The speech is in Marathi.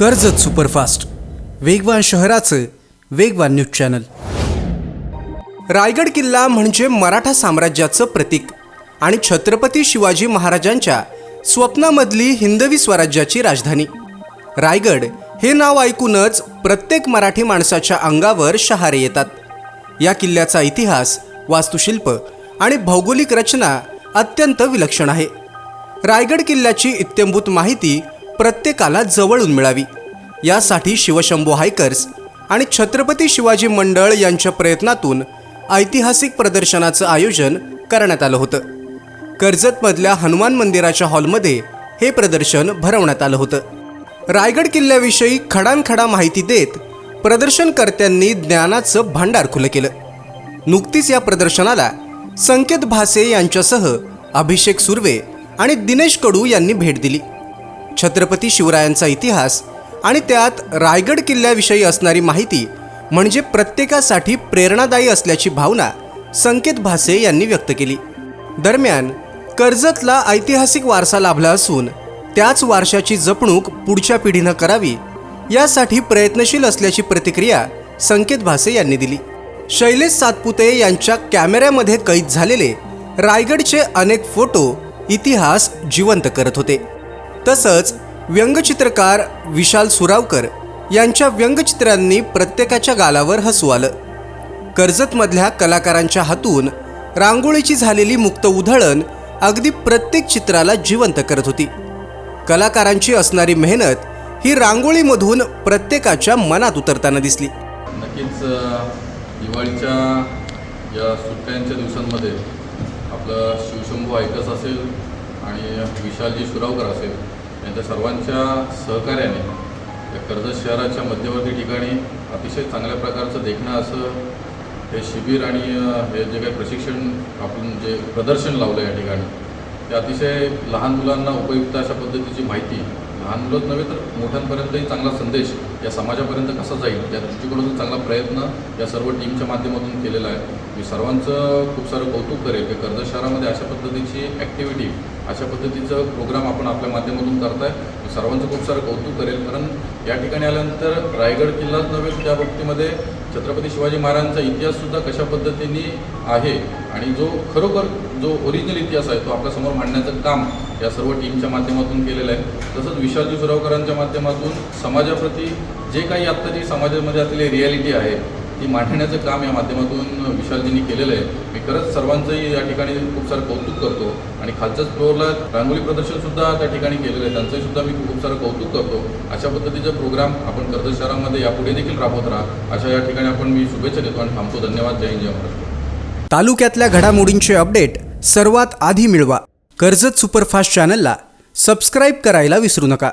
कर्जत सुपरफास्ट. वेगवान शहराचं वेगवान न्यूज चॅनल. रायगड किल्ला म्हणजे मराठा साम्राज्याचं प्रतीक आणि छत्रपती शिवाजी महाराजांच्या स्वप्नामधली हिंदवी स्वराज्याची राजधानी. रायगड हे नाव ऐकूनच प्रत्येक मराठी माणसाच्या अंगावर शहारे येतात. या किल्ल्याचा इतिहास वास्तुशिल्प आणि भौगोलिक रचना अत्यंत विलक्षण आहे. रायगड किल्ल्याची इत्यंभूत माहिती प्रत्येकाला जवळून मिळावी. यासाठी शिवशंभू हायकर्स आणि छत्रपती शिवाजी मंडळ यांच्या प्रयत्नातून ऐतिहासिक प्रदर्शनाचं आयोजन करण्यात आलं होतं. कर्जतमधल्या हनुमान मंदिराच्या हॉलमध्ये हे प्रदर्शन भरवण्यात आलं होतं. रायगड किल्ल्याविषयी खडानखडा माहिती देत प्रदर्शनकर्त्यांनी ज्ञानाचं भांडार खुलं केलं. नुकतीच या प्रदर्शनाला संकेत भासे यांच्यासह अभिषेक सुर्वे आणि दिनेश कडू यांनी भेट दिली. छत्रपती शिवरायांचा इतिहास आणि त्यात रायगड किल्ल्याविषयी असणारी माहिती म्हणजे प्रत्येकासाठी प्रेरणादायी असल्याची भावना संकेत भासे यांनी व्यक्त केली. दरम्यान कर्जतला ऐतिहासिक वारसा लाभला असून त्याच वारशाची जपणूक पुढच्या पिढीनं करावी यासाठी प्रयत्नशील असल्याची प्रतिक्रिया संकेत भासे यांनी दिली. शैलेश सातपुते यांच्या कॅमेऱ्यामध्ये कैद झालेले रायगडचे अनेक फोटो इतिहास जिवंत करत होते. तसंच व्यंगचित्रकार विशाल सुरावकर यांच्या व्यंगचित्रांनी प्रत्येकाच्या गालावर हसू आलं. कर्जतमधल्या कलाकारांच्या हातून रांगोळीची झालेली मुक्त उधळण अगदी प्रत्येक चित्राला जिवंत करत होती. कलाकारांची असणारी मेहनत ही रांगोळीमधून प्रत्येकाच्या मनात उतरताना दिसली. नक्कीच दिवाळीच्या या सुट्ट्यांच्या दिवसांमध्ये आपलं शिवशंभू ऐकत असेल आणि विशालजी सुरावकर असेल यांच्या सर्वांच्या सहकार्याने या कर्जत शहराच्या मध्यवर्ती ठिकाणी अतिशय चांगल्या प्रकारचं देखणं असं हे शिबिर आणि हे जे काही प्रशिक्षण आपण जे प्रदर्शन लावलं या ठिकाणी ते अतिशय लहान मुलांना उपयुक्त अशा पद्धतीची माहिती लहान मुलंच नव्हे तर मोठ्यांपर्यंतही चांगला संदेश या समाजापर्यंत कसा जाईल या दृष्टिकोनातून चांगला प्रयत्न या सर्व टीमच्या माध्यमातून केलेला आहे. मी सर्वांचं खूप सारं कौतुक करेल की कर्जत शहरामध्ये अशा पद्धतीची ॲक्टिव्हिटी अशा पद्धतीचं प्रोग्राम आपण आपल्या माध्यमातून करताय. सर्वांचं खूप सारं कौतुक करेल. कारण या ठिकाणी आल्यानंतर रायगड किल्लाच नव्हे त्या बाबतीमध्ये छत्रपती शिवाजी महाराजांचा इतिहाससुद्धा कशा पद्धतीने आहे आणि जो खरोखर जो ओरिजिनल इतिहास आहे तो आपल्यासमोर मांडण्याचं काम या सर्व टीमच्या माध्यमातून केलेलं आहे. तसंच विशालजी सुरावकरांच्या माध्यमातून समाजाप्रती जे काही आत्ताची समाजामध्ये असलेली रियालिटी आहे ती मांडण्याचं काम या माध्यमातून विशालजींनी केलेलं आहे. मी खरंच सर्वांचंही या ठिकाणी खूप सारं कौतुक करतो आणि खालच्याच फ्लोअरला रांगोळी प्रदर्शनसुद्धा त्या ठिकाणी केलेलं आहे. त्यांचंही सुद्धा मी खूप सारं कौतुक करतो. अशा पद्धतीचे प्रोग्राम आपण कर्जत शहरामध्ये यापुढे देखील राबवत राहा. अशा या ठिकाणी आपण मी शुभेच्छा देतो आणि थांबतो. धन्यवाद. जय हिंद जय महाराष्ट्र. तालुक्यातल्या घडामोडींचे अपडेट सर्वात आधी मिळवा. कर्जत सुपरफास्ट चॅनलला सबस्क्राईब करायला विसरू नका.